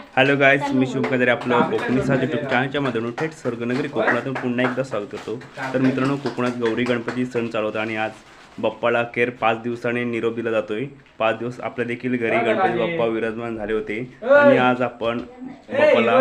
Hello guys मी शुभकादरे आपलं कोकणी साज YouTube चॅनलच्या मधून थेट स्वर्गनगरी कोकणातून पुन्हा एकदा स्वागत करतो. तर मित्रांनो कोकणात गौरी गणपती सण चालू होता आणि आज बाप्पाला अखेर पाच दिवसाने निरोप दिला जातोय. पाच दिवस आपल्या देखील घरी गणपती बाप्पा विराजमान झाले होते. आणि आज आपण बाप्पाला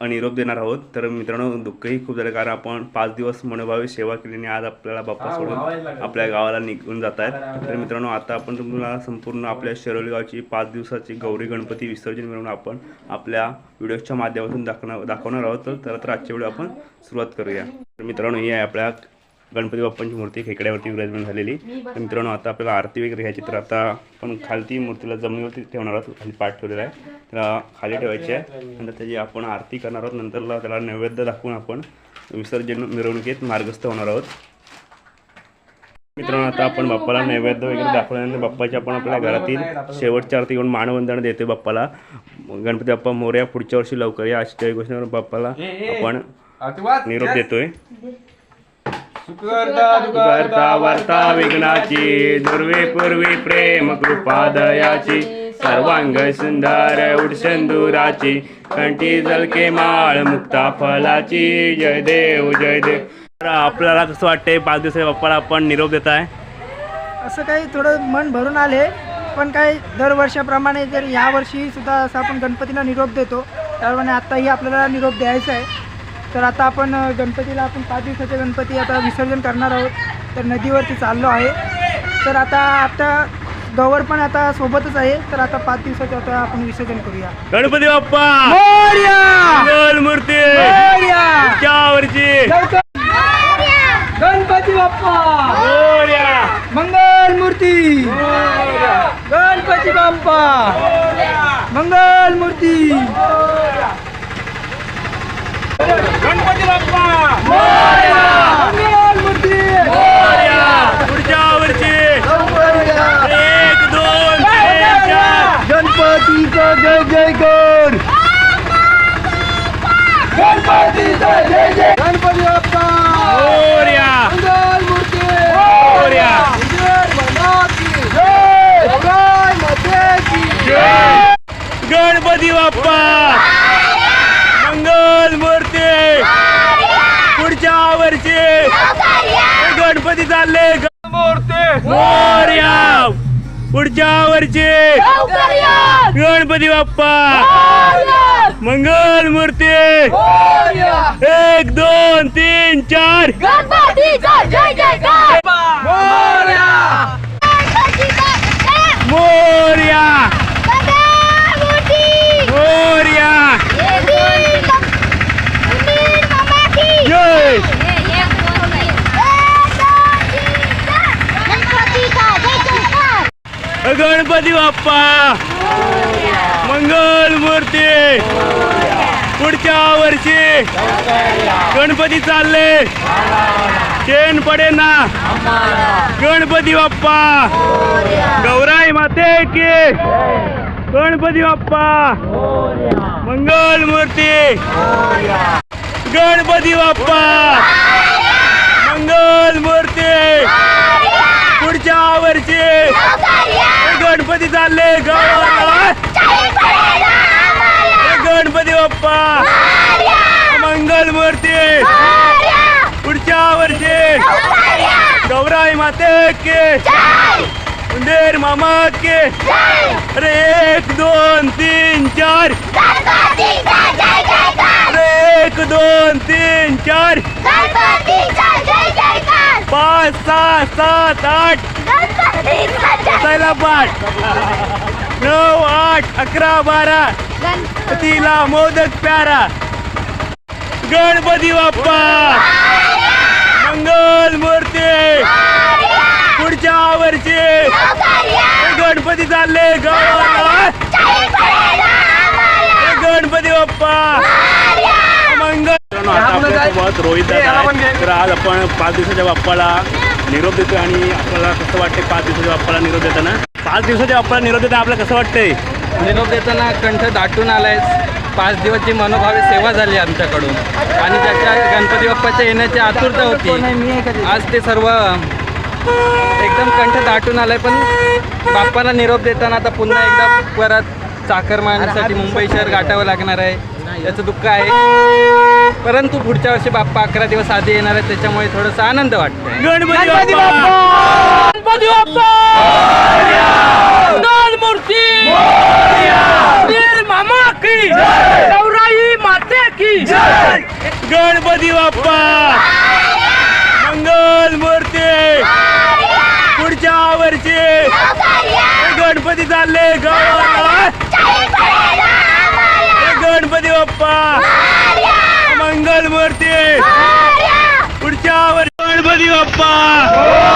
निरोप देणार आहोत. तर मित्रांनो दुःखही खूप झालं कारण आपण पाच दिवस मनोभावे सेवा केली आणि आज आपल्याला बाप्पा सोडून आपल्या गावाला निघून जात आहेत तर मित्रांनो आता आपण तुम्हाला संपूर्ण आपल्या शिरोली गावची पाच दिवसाची गौरी गणपती विसर्जन मिळवून आपण आपल्या व्हिडिओच्या माध्यमातून दाखवणार दाखवणार आहोत. तर- तर आजच्या व्हिडिओ आपण सुरुवात करूया. तर मित्रांनो ही आहे आपल्या गणपती बाप्पांची मूर्ती खेकड्यावरती विराजमान झालेली. तर मित्रांनो आता आपल्याला आरती वगैरे घ्यायची तर आता आपण खालती मूर्तीला जमिनीवरती ठेवणार आहोत. खाली पाठ ठेवलेला आहे. त्याला खाली ठेवायची आहे. नंतर त्याची आपण आरती करणार आहोत. नंतरला त्याला नैवेद्य दाखवून आपण विसर्जन मिरवणुकीत मार्गस्थ होणार आहोत. मित्रांनो आता आपण बाप्पाला नैवेद्य वगैरे दाखवल्यानंतर बाप्पाची आपण आपल्या घरातील शेवटच्या आरती घेऊन मानवंदन देते बाप्पाला. गणपती बाप्पा मोर्या पुढच्या वर्षी लवकर या. अशी घोषणेवर बाप्पाला आपण निरोप देतोय. करता वार्ता विघ्नाची दुर्वे पूर्वी प्रेम कृपा दयाची सर्वांग सुंदर उडसंदुराची कंठी जलके माळ मुक्ता फलाची जय देव जय देव. आपल्याला कसं वाटतंय पाच दिवसाच्या बाप्पाला आपण निरोप देत आहे? असं काही थोडं मन भरून आले पण काही दरवर्षाप्रमाणे जर यावर्षी सुद्धा असं आपण गणपतीला निरोप देतो त्याप्रमाणे आत्ताही आपल्याला निरोप द्यायचा आहे. तर आता आपण गणपतीला आपण पाच दिवसाचे गणपती आता विसर्जन करणार आहोत. तर नदीवरती चाललो आहे. तर आता आता गवर पण आता सोबतच आहे. तर आता पाच दिवसाचं आता आपण विसर्जन करूया. गणपती बाप्पा! मोरया! मंगल मूर्ती! गणपती बाप्पा! मोरया! मंगल मूर्ती! गणपती बाप्पा! मंगल मूर्ती गणपती बाप्पा मंगल मूर्ती मोरया पुढच्या वर्षी एक दोन तीन चार गणपतीचा जय जयकार गणपतीचा जय जय गणपती बाप्पा! मोरया! मंगल मूर्ती! मोरया! जय! गणपती बाप्पा! मंगल मूर्ती! पुढच्या वर्षी! गणपती चालले! मूर्ती! पुढच्या वर्षी. गणपती बाप्पा. मंगल मूर्ती. एक दोन तीन चार. मोरया. गणपती बाप्पा. मंगल मूर्ती. पुढच्या वर्षी गणपती चालले. चेन पडे ना गणपती बाप्पा. गौराई माते की. गणपती बाप्पा. मंगल मूर्ती. गणपती बाप्पा मंगल मूर्ती पुढच्या वर्षी गणपती चालले गावाला. गणपती बाप्पा. मंगल मूर्ती पुढच्या वर्षी. गौराई माते के. उंदेर मामा के. अरे एक दोन तीन चार. अरे एक दोन तीन चार. पाच सहा सात आठ. पहिला पाठ. नऊ आठ अकरा बारा. तिला मोदक प्यारा. गणपती बाप्पा. मंगल मूर्ती. पुढच्या वर्षी गणपती चालले गणपती बाप्पा. मंगल. रोहित. तर आज आपण पाच दिवसाच्या बाप्पाला निरोप देतोय आणि आपल्याला कसं वाटतंय? पाच दिवसाच्या बाप्पाला निरोप देताना? पाच दिवसाच्या बाप्पाला निरोप देताना आपल्याला कसं वाटतंय? निरोप देताना कंठ दाटून आलाय पाच दिवसची मनोभावे सेवा झाली आमच्याकडून. आणि त्याच्या गणपती बाप्पाच्या येण्याची आतुरता होती. आज ते सर्व एकदम कंठ दाटून आलाय पण बाप्पाला निरोप देताना आता पुन्हा एकदा परत चाकरमानीसाठी मुंबई शहर गाठावं लागणार आहे. त्याचं दुःख आहे. परंतु पुढच्या वर्षी बाप्पा अकरा दिवस आधी येणार आहे त्याच्यामुळे थोडंसं आनंद वाटतोय. गणपती बाप्पा! गणपती बाप्पा! मंगल मूर्ती! वीर मामा की! गौराई माते की! गणपती बाप्पा! मंगल मूर्ती! पुढच्या वर्षी गणपती चालले गणपती बाप्पा मंगल मूर्ती पुढच्या वर्षी गणपती बाप्पा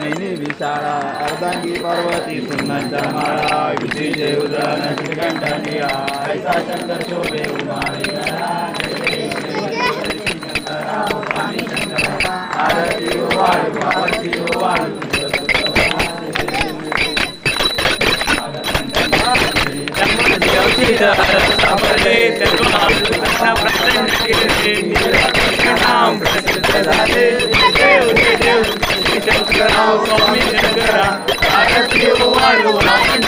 विशाळा अर्धांगी पार्वती सुन्नाच्या माळा विजय उदरण श्रीकंठनिया ऐसा शंकर शोभे उमाने आरती वाळू आरती वाळू अरे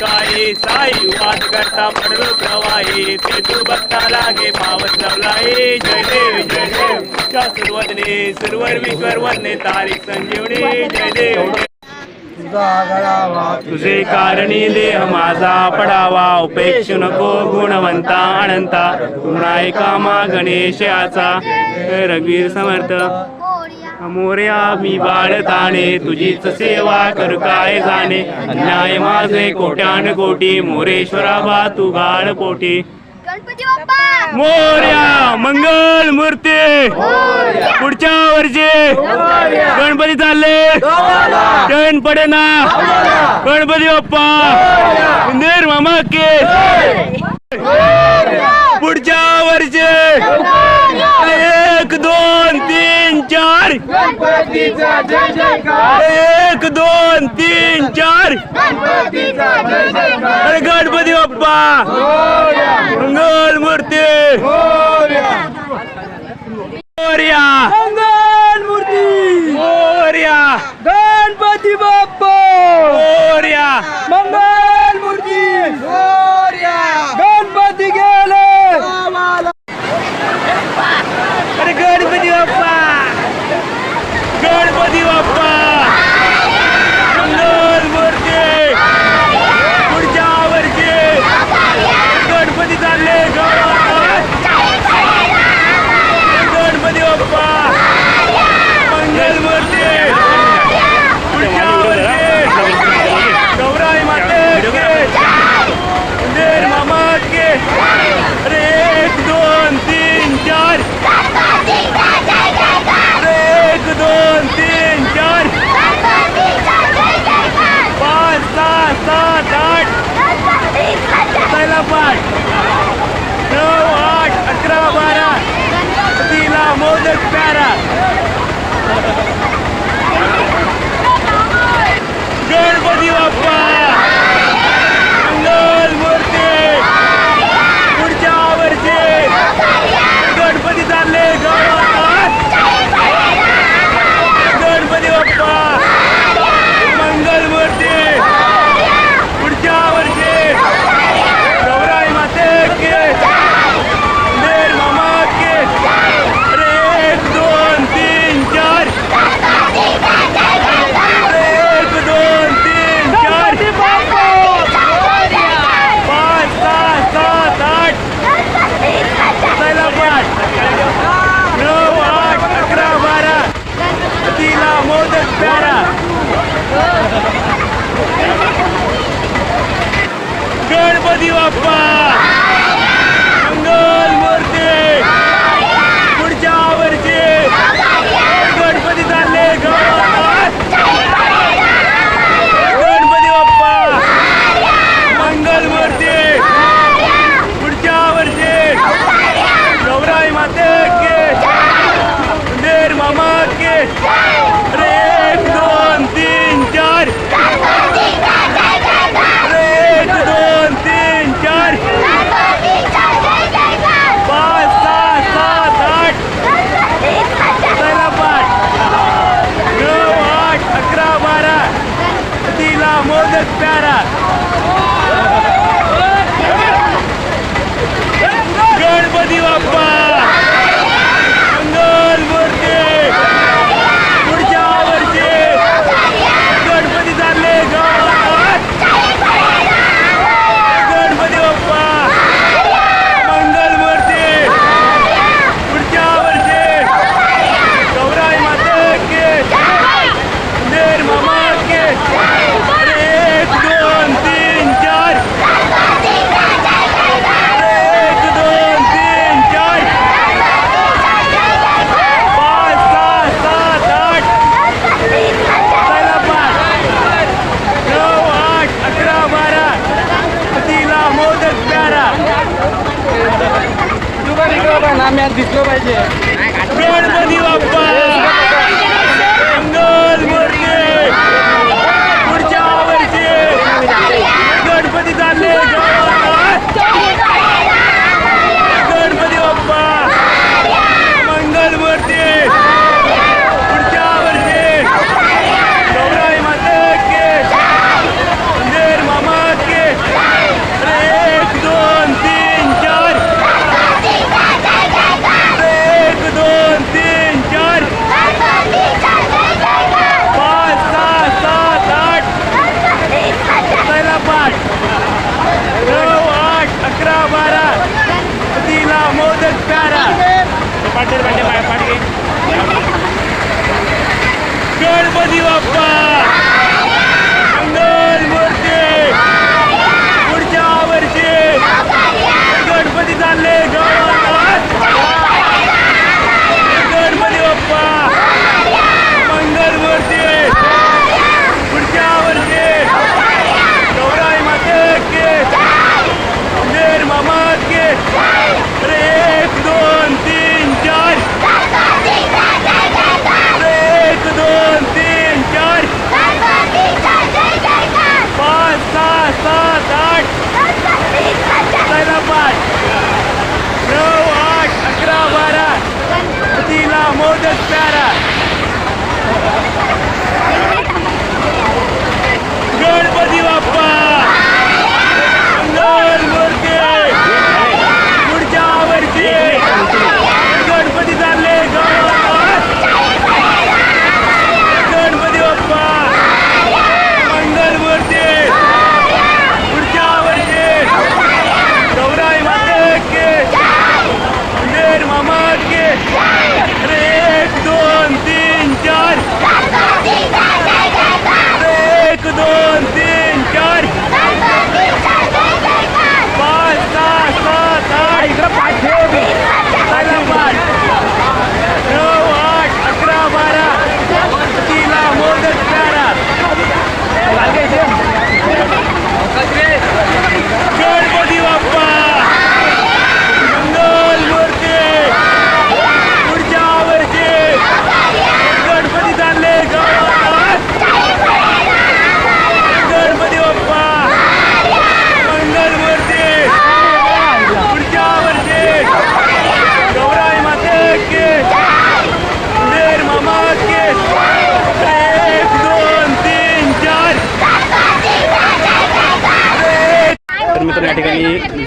काय साई वाद करता पडलो प्रवाही ते तू बघता लागे पावत लावलाय जय देव जय देव. च्या सुरवदने सुरवर विश्वर वदने तारीख संजीवनी. जय देव. तुझे कारणी देह माझा पडावा. उपेक्षु नको गुणवंता अनंता. तुमराय कामा गणेशाचा रघुवीर समर्थ. मोर्या मी बाळताने तुझीच सेवा कर काय जाणे? अन्याय माझे कोट्यान कोटी मोरेश्वरा बा तू गाळ पोटी. मोर्या मंगल मूर्ती. पुढच्या वर्षी. गणपती चालले. टन पडे ना. गणपती बाप्पा. इंदिर मामा के. पुढच्या वर्षी एक दोन तीन चार. एक दोन तीन चार. अरे गणपती बाप्पा. मंगल मूर्ती मोर्या मंगल मूर्ती मोर्या गणपती बाप्पा मोर्या मंगल मूर्ती गणपती गेले अरे गणपती बाप्पा गणपती बाप्पा मंगल मूर्ती पुढच्या वर्षी गणपती चालले गावात. गणपती बाप्पा मोदक प्यारा गणपती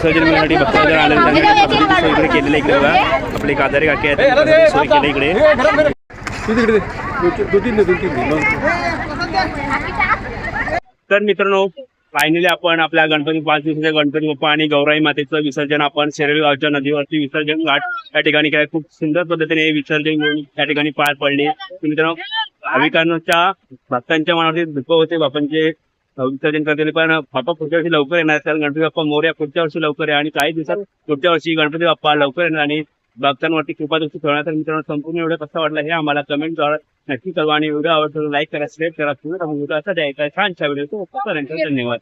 विसर्जन करण्यासाठी भक्तजन आले त्यांनी इकडे केलेली आहे इकडे बघा. आपले कादारी काके आहेत. सोय केली इकडे. तर मित्रांनो फायनली आपण आपल्या गणपती पाच दिवसाच्या गणपती बाप्पा आणि गौराई मातेचं विसर्जन आपण शेरवी गावच्या नदीवरती विसर्जन घाट या ठिकाणी काय खूप सुंदर पद्धतीने विसर्जन घेऊन त्या ठिकाणी पार पडले. तर मित्रांनो भाविकांच्या भक्तांच्या मनावरती दुःख होते. बापांचे विसर्जन करते. पण बाप्पा पुढच्या वर्षी लवकर येणार आहेत. कारण गणपती बाप्पा मोर्या पुढच्या वर्षी लवकर आहे. आणि काही दिवसात पुढच्या वर्षी गणपती बाप्पा लवकर येणार आणि भक्तांवरती कृपा दृष्टी ठेवणार. तर मित्रांनो संपूर्ण एवढं कसं वाटलं हे आम्हाला कमेंट नक्की कळवा. आणि व्हिडिओ आवडतो लाईक करा शेअर करा. तुम्ही असा द्यायचा छानशा व्हिडिओ. धन्यवाद.